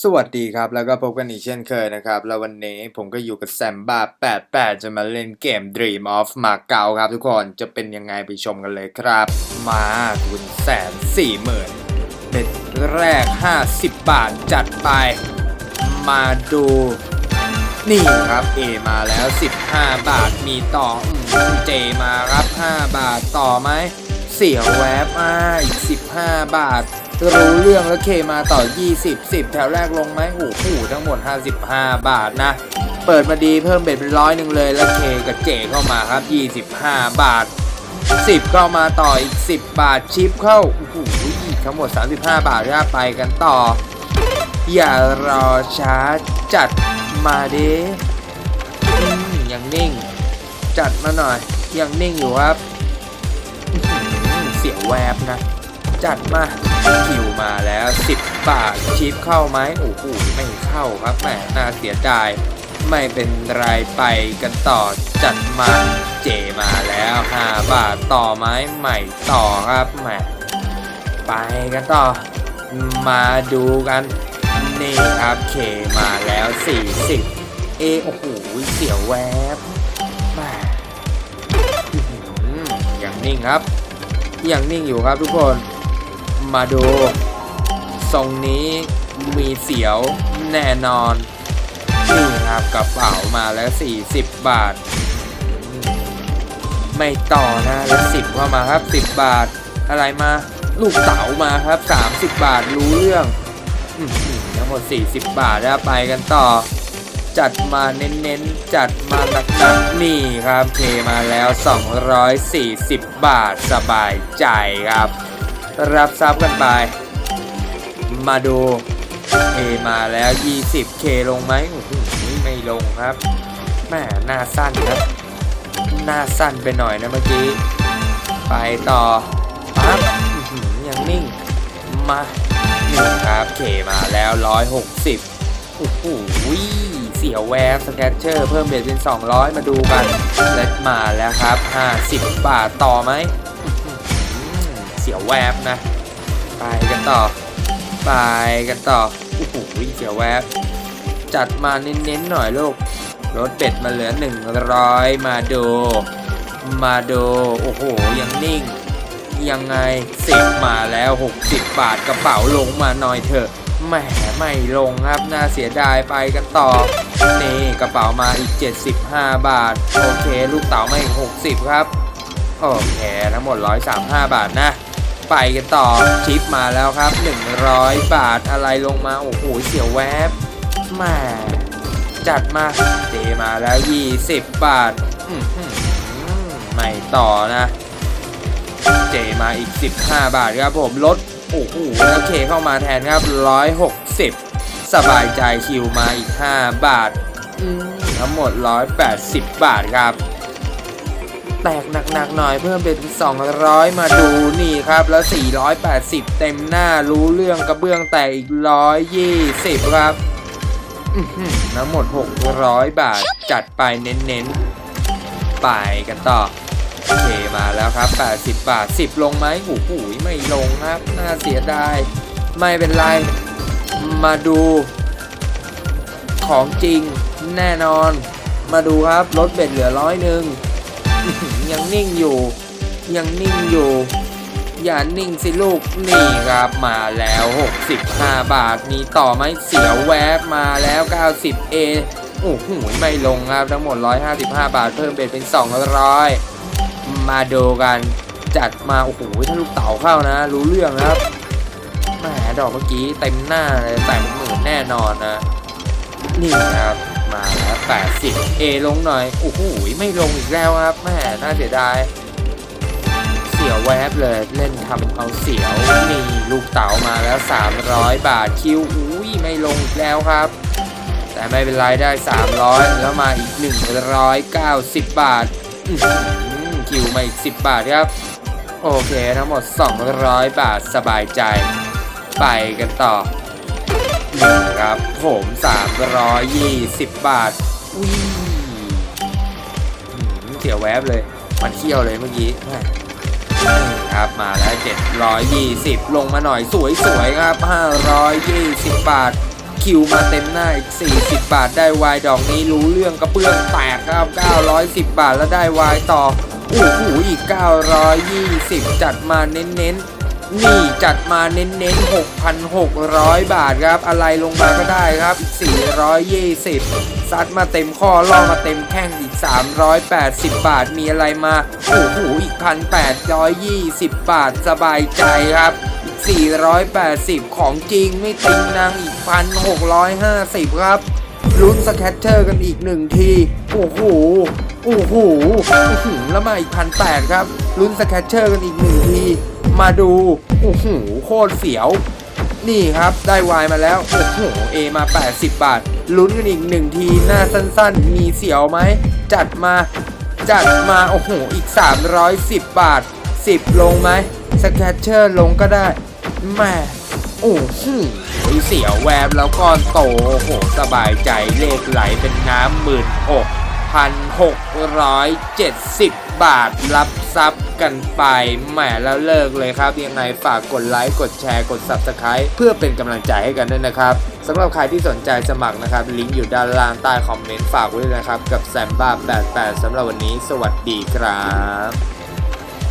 สวัสดีครับ แล้วก็พบกันอีกเช่นเคยนะครับ แล้ววันนี้ผมก็อยู่กับแซมบ้า88 จะมาเล่นเกม Dream of Macau ครับทุกคนจะเป็นยังไงไปชมกันเลยครับ มาคุณแสนสี่หมื่นเบ็ดแรก 50 บาทจัดไป มาดู นี่ครับ A มาแล้ว 15 บาทมีต่ออืมเจมาครับ 5 บาทต่อไหมเสียวแวบอ่าอีก 15 บาท รู้เรื่องแล้วเคมาต่อ 20 10 แถวแรกลงไหมโอ้โหทั้งหมด 55 บาทนะ เปิดมาดีเพิ่มเบ็ดเป็นร้อยหนึ่งเลย แล้วเคกับเจเข้ามาครับ 25 บาท 10เข้ามาต่ออีก 10 บาทชิปเข้าโอ้โหทั้งหมด 35 บาทครับไปกันต่อ อย่ารอช้าจัดมาเด้อืมยังนิ่ง จัดมาหน่อยยังนิ่งอยู่ครับ เสียแวบนะ จัดมาคิวมาแล้ว 10 บาทชิปเข้าไหมโอ้โหไม่เข้าครับแหมน่าเสียดาย ไม่เป็นไรไปกันต่อจัดมาเจมาแล้ว 5 บาทต่อไหมใหม่ต่อครับแหมไปกันต่อ มาดูกันนี่ครับเคมาแล้ว 40 เอโอ้โหเสียวแวบแหม่อื้อหือยังนิ่งครับยังนิ่งอยู่ครับทุกคน มาดู ทรงนี้มีเสียวแน่นอนนี่ครับกระเป๋ามาแล้ว 40 บาท ไม่ต่อนะแล้ว10เข้ามาครับ 10 บาท อะไรมา ลูกเต๋ามาครับ 30 บาทรู้เรื่องอื้อหือทั้งหมด 40 บาทแล้วไปกันต่อ จัดมาเน้นๆ จัดมาหนักๆนี่ครับเทมาแล้ว 240 บาทสบายใจครับ รับทรัพย์กันไป มาดูเอมาแล้ว 20k ลงไหมโอ้โหไม่ลงครับแม่หน้าสั้นนะหน้าสั้นไปหน่อยนะเมื่อกี้ ไปต่อปั๊บยังนิ่ง มาหนี่ครับเคมาแล้ว 160โอ้โหเสียวแวบสแกตเชอร์ เพิ่มเบสเป็น 200 มาดูกัน และมาแล้วครับ 50 บาทต่อไหม เสียวแวบนะ ไปกันต่อ ไปกันต่อโอ้โหเสียวแวบ จัดมาเน้นๆหน่อยลูก รถเบ็ดมาเหลือ 100 มาดู มาดู โอ้โห ยังนิ่ง ยังไงสิบมาแล้ว 60 บาทกระเป๋าลงมาหน่อยเถอะแหมไม่ลงครับ น่าเสียดายไปกันต่อ นี่กระเป๋ามาอีก 75 บาท โอเค ลูกเต๋ามาอีก 60 ครับ โอเค ทั้งหมด 135 บาทนะ ไปกันต่อชิปมาแล้วครับ 100 บาทอะไรลงมาโอ้โหเสียวแวบแม่จัดมาเจมาแล้ว 20 บาทอื้อหือไม่ต่อนะ เจมาอีก 15 บาทครับผมลดโอ้โหแล้วเคเข้ามาแทนครับ 160 สบายใจคิวมาอีก 5 บาททั้งหมด 180 บาทครับ แตกหนักๆหน่อยเพิ่มเป็น 200 มาดูนี่ครับ แล้ว 480 เต็มหน้ารู้เรื่องกระเบื้องแตกอีก 120 ครับอื้อหือทั้งหมด 600 บาทจัดไปเน้นๆ ไปกันต่อ โอเคมาแล้วครับ 80 บาท 10 ลงไหมโอ้โหไม่ลงครับ น่าเสียดาย ไม่เป็นไร มาดู ของจริงแน่นอน มาดูครับ รถเบ็ดเหลือร้อยหนึ่ง ยังนิ่งอยู่ ยังนิ่งอยู่ อย่านิ่งสิลูกนี่ครับมาแล้ว 65 บาทมีต่อไหมเสียวแวบมาแล้ว 90A โอ้โหไม่ลงครับทั้งหมด 155 บาท เพิ่มเบ็ดเป็น 200 มาดูกันจัดมาโอ้โหถ้าลูกเต๋าเข้านะ รู้เรื่องครับแหมดอกเมื่อกี้เต็มหน้าเลยแต่หมื่นแน่นอนนะ นี่ครับ มาแล้ว80 A ลงหน่อย โอ้โห ไม่ลงอีกแล้วครับแหมน่าเสียดายเสียวแวบเลย เล่นทำเอาเสียวนี่ลูกเต๋ามาแล้ว 300 บาทคิวอุ้ยไม่ลงอีกแล้วครับ แต่ไม่เป็นไรได้ 300 แล้วมาอีก 190 บาทอื้อหือคิวมาอีก 10 บาทครับ โอเคทั้งหมด 200 บาทสบายใจ ไปกันต่อ นี่ครับ ผม320บาทอุ้ยอื้อหือเสียแวบเลย มันเที่ยวเลยเมื่อกี้แม่ครับมาแล้ว720ลงมาหน่อยสวยๆครับ520บาทคิวมาเต็มหน้าอีก 40 บาทได้วายดอกนี้รู้เรื่องกระเบื้องแตกครับ 910 บาทแล้วได้วายต่อโอ้โหอีก 920 จัดมาเน้นๆ นี่จัดมาเน้นๆ 6,600 บาทครับ อะไรลงมาก็ได้ครับ อีก 420 ซัดมาเต็มข้อล่อมาเต็มแข้งอีก 380 บาท มีอะไรมา โอ้โห อีก 1,820 บาท สบายใจครับอีก 480 ของจริงไม่ติงนางอีก 1,650 ครับลุ้นสแคตเชอร์กันอีกหนึ่งที โอ้โห โอ้โหแล้วมาอีกพันแปดครับลุ้นสแคตเชอร์กันอีกหนึ่งที มาดูโอ้โหโคตรเสียว นี่ครับได้วายมาแล้ว โอ้โหเอมา 80 บาท ลุ้นกันอีกหนึ่งทีหน้าสั้นๆ มีเสียวไหม จัดมา จัดมา โอ้โห อีก 310 บาท 10 ลงไหมสแคตเชอร์ลงก็ได้แม่โอ้โหเสียวแวบแล้วก้อนโต โอ้โห สบายใจเลขไหลเป็นน้ำหมื่นหก พันหกร้อยเจ็ดสิบบาทรับทรัพย์กันไปแหมแล้วเลิกเลยครับ ยังไงฝากกดไลค์ กดแชร์ กด Subscribe เพื่อเป็นกำลังใจให้กันด้วยนะครับสำหรับใครที่สนใจสมัครนะครับ ลิงก์อยู่ด้านล่างใต้คอมเมนต์ฝากไว้ด้วยนะครับ กับแซมบ้า88สำหรับวันนี้ สวัสดีครับ